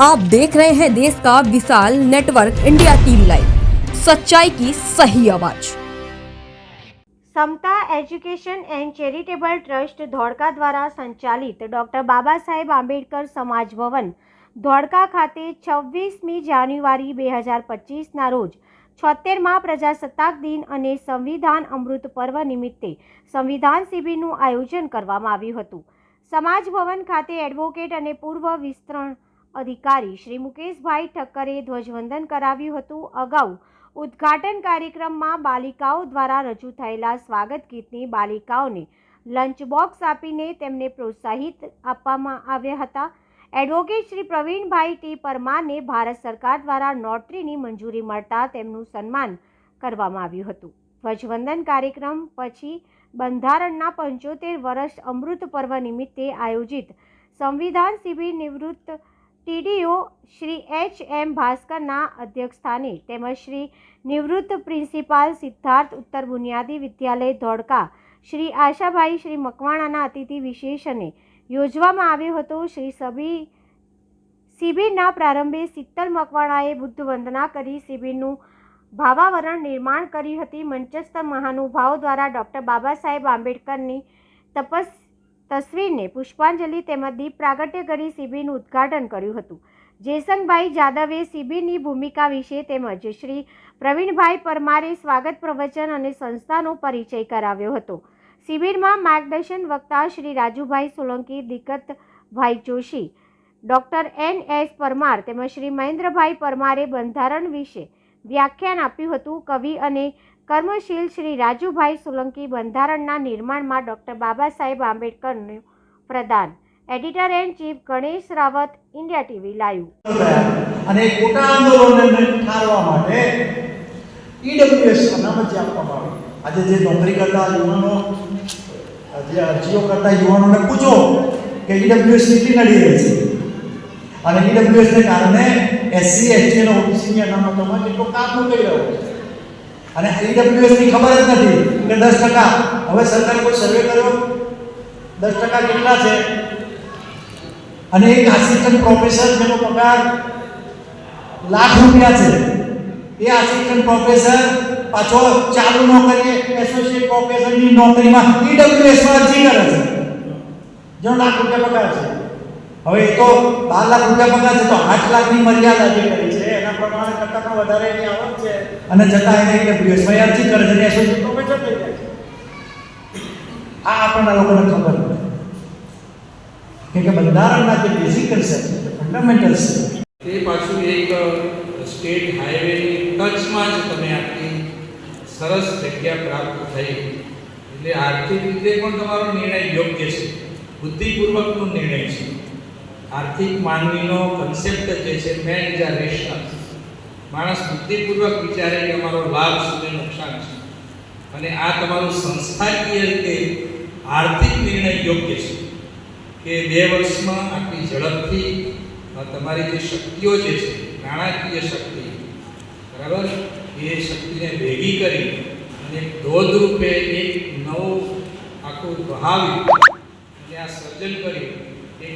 आप देख रहे हैं देश का विशाल नेटवर्क इंडिया टीवी लाइव सच्चाई की सही आवाज Samta education and charitable trust Dholka દ્વારા સંચાલિત ડૉક્ટર બાબા સાહેબ આંબેડકર સમાજ ભવન ધોળકા ખાતે છવ્વીસમી જાન્યુઆરી બે હજાર પચીસના રોજ છોતેરમાં પ્રજાસત્તાક દિન અને સંવિધાન અમૃત પર્વ નિમિત્તે સંવિધાન શિબિરનું આયોજન કરવામાં આવ્યું હતું સમાજ ભવન ખાતે એડવોકેટ અને પૂર્વ વિસ્તરણ અધિકારી શ્રી મુકેશભાઈ ઠક્કરે ધ્વજવંદન કરાવ્યું હતું. અગાઉ ઉદ્ઘાટન કાર્યક્રમમાં બાલિકાઓ દ્વારા રજૂ થયેલા સ્વાગત ગીતની બાલિકાઓને લંચ બોક્સ આપીને તેમને પ્રોત્સાહિત આપવામાં આવ્યા હતા. એડવોકેટ શ્રી પ્રવીણભાઈ ટી પરમારને ભારત સરકાર દ્વારા નોટરીની મંજૂરી મળતા તેમનું સન્માન કરવામાં આવ્યું હતું. ધ્વજવંદન કાર્યક્રમ પછી બંધારણના પંચોતેર વર્ષ અમૃત પર્વ નિમિત્તે આયોજિત સંવિધાન શિબિર નિવૃત્ત ટીડીઓ શ્રી એચ એમ ભાસ્કરના અધ્યક્ષસ્થાને તેમજ શ્રી નિવૃત્ત પ્રિન્સિપાલ સિદ્ધાર્થ ઉત્તર બુનિયાદી વિદ્યાલય ધોળકા શ્રી આશાભાઈ શ્રી મકવાણાના અતિથિ વિશેષને યોજવામાં આવ્યો હતો. શ્રી સભી શિબિરના પ્રારંભે શીતલ મકવાણાએ બુદ્ધ વંદના કરી શિબિરનું ભાવાવરણ નિર્માણ કરી હતી. મંચસ્થ મહાનુભાવો દ્વારા ડૉક્ટર બાબા સાહેબ આંબેડકરની તપસ તસવીરને પુષ્પાંજલિ તેમજ દીપ પ્રાગટ્ય કરી શિબિરનું ઉદ્ઘાટન કર્યું હતું. જેસંગભાઈ જાદવે શિબિરની ભૂમિકા વિશે તેમજ શ્રી પ્રવીણભાઈ પરમારે સ્વાગત પ્રવચન અને સંસ્થાનો પરિચય કરાવ્યો હતો. શિબિરમાં માર્ગદર્શન વક્તા Shri Rajubhai Solanki Dikatbhai Joshi, doctor N S Parmar તેમજ શ્રી મહેન્દ્રભાઈ પરમારે બંધારણ વિશે વ્યાખ્યાન આપ્યું હતું. કવિ અને કર્મશીલ શ્રી રાજુભાઈ સોલંકી બંધારણના નિર્માણમાં ડૉક્ટર બાબા સાહેબ આંબેડકરનું પ્રદાન. Editor and chief Ganesh Rawat, India TV, live. અને ખોટા આંદોલનને ઠારવા માટે ઈડબ્લ્યુએસ અનામત આપવામાં આજે જે નોકરી કરતા યુવાનો જે અરજીઓ કરતા યુવાનોને પૂછો કે ઈડબ્લ્યુએસ કેટલી નડી રહી છે. અને ઈડબ્લ્યુએસને કારણે એસસી એસટી અને ઓબીસીની અનામતોમાં કેટલો કાપ મુકાઈ રહ્યો છે. અને ઈડબ્લ્યુએસની ખબર જ નથી કે દસ ટકા. હવે સરકારે કોઈ સર્વે કર્યો? દસ ટકા કેટલા છે? અને એક આસિસ્ટન્ટ પ્રોફેસર જેનો પગાર લાખ રૂપિયા છે. એ આસિસ્ટન્ટ પ્રોફેસર પાછો ચાલુ નોકરીએ એસોસિએટ પ્રોફેસરની નોકરીમાં ઈડબ્લ્યુએસમાં અરજી કરે છે. જેનો લાખ રૂપિયા પગાર છે. હવે તો બાર લાખ રૂપિયા પગાર છે, તો આઠ લાખની મર્યાદા જે કરી છે, એના પ્રમાણે કરતાં પણ વધારે એની આવક છે. અને છતાં એને ઈડબ્લ્યુએસમાં અરજી કરે છે અને તો પ્રોફેસર થઈ જાય આ આપણને લોકોને ખબર નથી. કે બંધારણના જે બેઝિક કન્સેપ્ટ છે ફંડામેન્ટલ્સ છે. તે પાછું એક સ્ટેટ હાઈવેની ટચમાં જ તમે આખી સરસ જગ્યા પ્રાપ્ત થઈ. એટલે આર્થિક રીતે પણ તમારો નિર્ણય યોગ્ય છે. બુદ્ધિપૂર્વકનો નિર્ણય છે. આર્થિક માનવીનો કન્સેપ્ટ જે છે મેન ઇઝ આ રેશનલ માણસ બુદ્ધિપૂર્વક વિચારે કે અમારો લાભ સુધી નુકસાન છે. અને આ તમારું સંસ્થાકીય રીતે આર્થિક નિર્ણય યોગ્ય છે કે બે વર્ષમાં આટલી ઝડપથી તમારી જે શક્તિઓ જે છે, નાણાકીય શક્તિ, બરાબર? એ શક્તિને ભેગી કરી અને ધોધ રૂપે એક નવું આખું બહાવ્યું અને આ સર્જન કર્યું